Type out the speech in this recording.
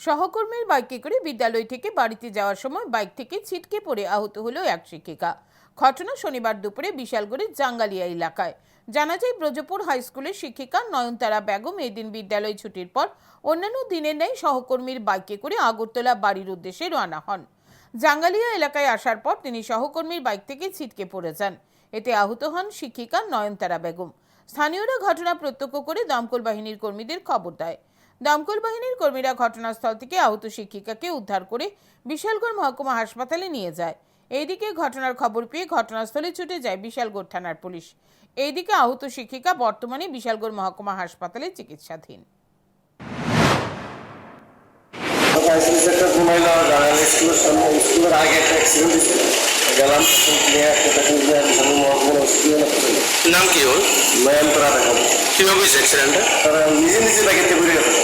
সহকর্মীর বাইকে করে বিদ্যালয় থেকে বাড়িতে যাওয়ার সময় বাইক থেকে ছিটকে পড়ে আহত হলো এক শিক্ষিকা। ঘটনা শনিবার দুপুরে বিশালগড়ের জাঙ্গালিয়া এলাকায়। জানা যায়, ব্রজপুর হাই স্কুলের শিক্ষিকা নয়নতারা বেগম এদিন বিদ্যালয় ছুটির পর অন্যান্য দিনের ন্যায় সহকর্মীর বাইকে করে আগরতলা বাড়ির উদ্দেশ্যে রওনা হন। জাঙ্গালিয়া এলাকায় আসার পর তিনি সহকর্মীর বাইক থেকে ছিটকে পড়ে যান। এতে আহত হন শিক্ষিকা নয়নতারা বেগম। স্থানীয়রা ঘটনা প্রত্যক্ষ করে দমকল বাহিনীর কর্মীদের খবর দেয়। দমকল বাহিনীর কর্মীরা ঘটনাস্থল থেকে আহত শিক্ষিকাকে উদ্ধার করে বিশালগড় মহকুমা হাসপাতালে নিয়ে যায়। এইদিকে ঘটনার খবর পেয়ে ঘটনাস্থলে ছুটে যায় বিশালগড় থানার পুলিশ। এইদিকে আহত শিক্ষিকা বর্তমানে বিশালগড় মহকুমা হাসপাতালে চিকিৎসাধীন। নাম কি ওর? নয়ন দেখাবো কীভাবে হয়েছে অ্যাক্সিডেন্টটা তারা নিজে নিজে বেরিয়ে গেছে